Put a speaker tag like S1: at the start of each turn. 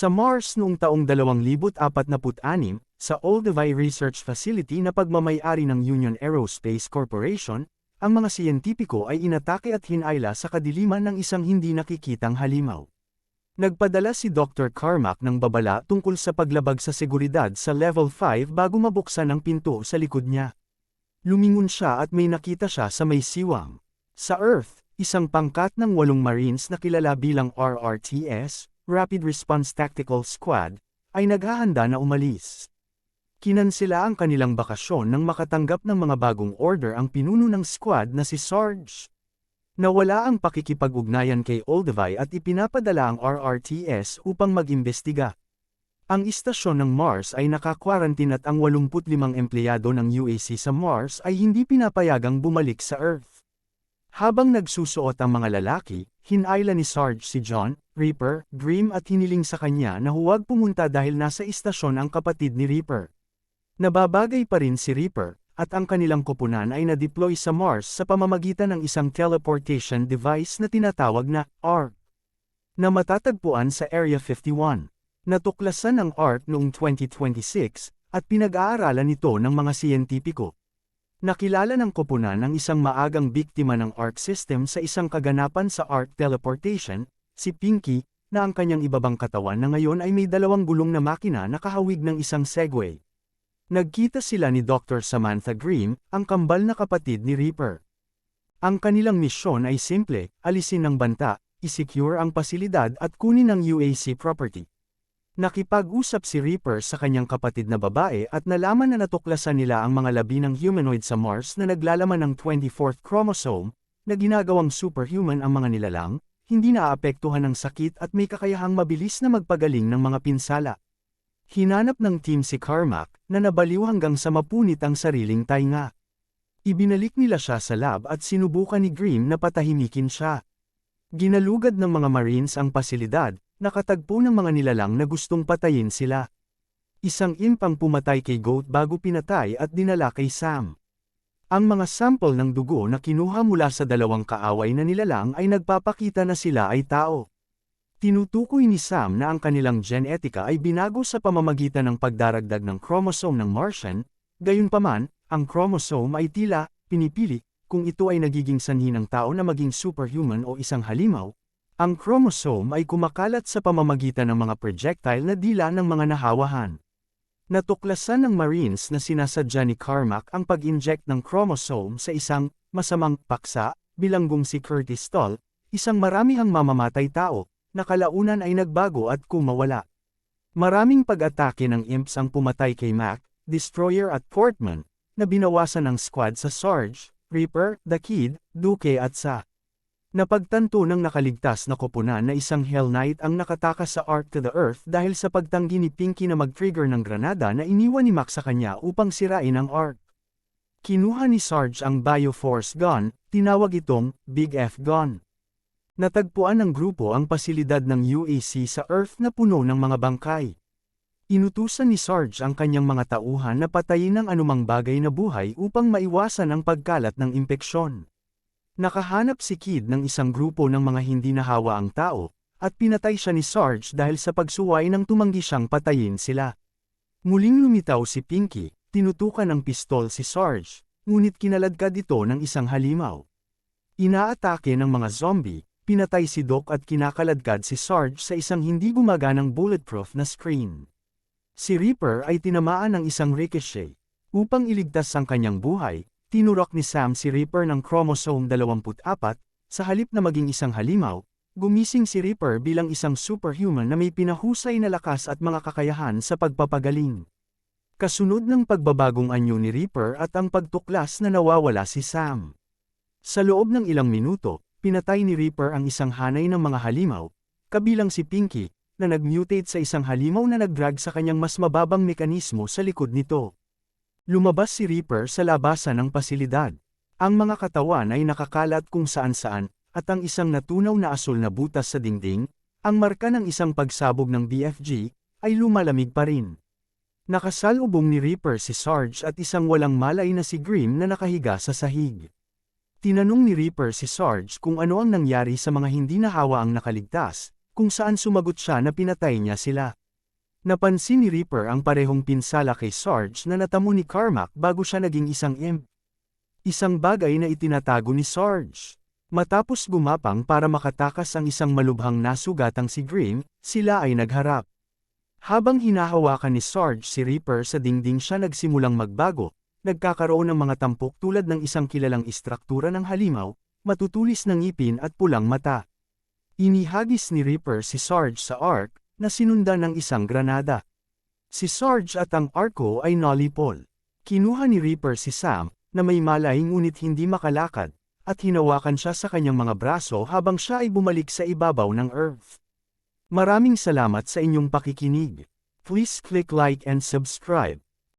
S1: Sa Mars noong taong 2046, sa Olduvai Research Facility na pagmamayari ng Union Aerospace Corporation, ang mga siyentipiko ay inatake at hinayla sa kadiliman ng isang hindi nakikitang halimaw. Nagpadala si Dr. Carmack ng babala tungkol sa paglabag sa seguridad sa Level 5 bago mabuksan ang pinto sa likod niya. Lumingon siya at may nakita siya sa may siwang. Sa Earth, isang pangkat ng walong Marines na kilala bilang RRTS, Rapid Response Tactical Squad, ay naghahanda na umalis. Kinansila ang kanilang bakasyon nang makatanggap ng mga bagong order ang pinuno ng squad na si Sarge. Nawala ang pakikipag-ugnayan kay Olduvai at ipinapadala ang RRTS upang mag-imbestiga. Ang istasyon ng Mars ay naka-quarantine at ang 85 empleyado ng UAC sa Mars ay hindi pinapayagang bumalik sa Earth. Habang nagsusuot ang mga lalaki, hinayla ni Sarge si John, Reaper, Grimm at hiniling sa kanya na huwag pumunta dahil nasa istasyon ang kapatid ni Reaper. Nababagay pa rin si Reaper, at ang kanilang koponan ay na-deploy sa Mars sa pamamagitan ng isang teleportation device na tinatawag na ARC, na matatagpuan sa Area 51. Natuklasan ang ARC noong 2026, at pinag-aaralan nito ng mga siyentipiko. Nakilala ng koponan ang isang maagang biktima ng ARC system sa isang kaganapan sa ARC teleportation, si Pinky, na ang kanyang ibabang katawan na ngayon ay may dalawang gulong na makina na kahawig ng isang Segway. Nagkita sila ni Dr. Samantha Grimm, ang kambal na kapatid ni Reaper. Ang kanilang misyon ay simple, alisin ng banta, isecure ang pasilidad at kunin ang UAC property. Nakipag-usap si Reaper sa kanyang kapatid na babae at nalaman na natuklasan nila ang mga labi ng humanoid sa Mars na naglalaman ng 24th chromosome, na ginagawang superhuman ang mga nilalang, hindi naaapektuhan ng sakit at may kakayahang mabilis na magpagaling ng mga pinsala. Hinanap ng team si Carmack, na nabaliw hanggang sa mapunit ang sariling tainga. Ibinalik nila siya sa lab at sinubukan ni Grimm na patahimikin siya. Ginalugad ng mga Marines ang pasilidad, nakatagpo ng mga nilalang na gustong patayin sila. Isang impang pumatay kay Goat bago pinatay at dinala kay Sam. Ang mga sample ng dugo na kinuha mula sa dalawang kaaway na nilalang ay nagpapakita na sila ay tao. Tinutukoy ni Sam na ang kanilang genetika ay binago sa pamamagitan ng pagdaragdag ng chromosome ng Martian, gayunpaman, ang chromosome ay tila, pinipili, kung ito ay nagiging sanhi ng tao na maging superhuman o isang halimaw, ang chromosome ay kumakalat sa pamamagitan ng mga projectile na dila ng mga nahawahan. Natuklasan ng Marines na sinasadya ni Carmack ang pag-inject ng chromosome sa isang masamang paksa, bilanggong si Curtis Stoll, isang maramihang mamamatay tao, na kalaunan ay nagbago at kumawala. Maraming pag-atake ng imps ang pumatay kay Mac, Destroyer at Portman, na binawasan ng squad sa Sarge, Reaper, The Kid, Duke at sa Napagtanto ng nakaligtas na koponan na isang Hell Knight ang nakatakas sa Ark to the Earth dahil sa pagtanggi ni Pinky na mag-trigger ng granada na iniwan ni Max sa kanya upang sirain ang Ark. Kinuha ni Sarge ang Bioforce Gun, tinawag itong Big F Gun. Natagpuan ng grupo ang pasilidad ng UAC sa Earth na puno ng mga bangkay. Inutusan ni Sarge ang kanyang mga tauhan na patayin ang anumang bagay na buhay upang maiwasan ang pagkalat ng impeksyon. Nakahanap si Kid ng isang grupo ng mga hindi nahawa ang tao, at pinatay siya ni Sarge dahil sa pagsuway ng tumanggi siyang patayin sila. Muling lumitaw si Pinky, tinutukan ng pistol si Sarge, ngunit kinaladkad ito ng isang halimaw. Inaatake ng mga zombie, pinatay si Doc at kinakaladkad si Sarge sa isang hindi gumaganang bulletproof na screen. Si Reaper ay tinamaan ng isang ricochet. Upang iligtas ang kanyang buhay, tinurok ni Sam si Reaper ng chromosome 24, sa halip na maging isang halimaw, gumising si Reaper bilang isang superhuman na may pinahusay na lakas at mga kakayahan sa pagpapagaling. Kasunod ng pagbabagong anyo ni Reaper at ang pagtuklas na nawawala si Sam. Sa loob ng ilang minuto, pinatay ni Reaper ang isang hanay ng mga halimaw, kabilang si Pinky, na nag-mutate sa isang halimaw na nag-drag sa kanyang mas mababang mekanismo sa likod nito. Lumabas si Reaper sa labasan ng pasilidad. Ang mga katawan ay nakakalat kung saan-saan, at ang isang natunaw na asul na butas sa dingding, ang marka ng isang pagsabog ng BFG, ay lumalamig pa rin. Nakasalubong ni Reaper si Sarge at isang walang malay na si Grimm na nakahiga sa sahig. Tinanong ni Reaper si Sarge kung ano ang nangyari sa mga hindi nahawa ang nakaligtas, kung saan sumagot siya na pinatay niya sila. Napansin ni Reaper ang parehong pinsala kay Sarge na natamo ni Carmack bago siya naging isang imp. Isang bagay na itinatago ni Sarge. Matapos gumapang para makatakas ang isang malubhang nasugatang si Green, sila ay nagharap. Habang hinahawakan ni Sarge si Reaper sa dingding siya nagsimulang magbago, nagkakaroon ng mga tampok tulad ng isang kilalang istruktura ng halimaw, matutulis ng ngipin at pulang mata. Inihagis ni Reaper si Sarge sa arc, na sinundan ng isang granada. Si Sarge at ang arko ay nolipol. Kinuha ni Reaper si Sam, na may malay ngunit hindi makalakad, at hinawakan siya sa kanyang mga braso habang siya ay bumalik sa ibabaw ng Earth. Maraming salamat sa inyong pakikinig. Please click like and subscribe.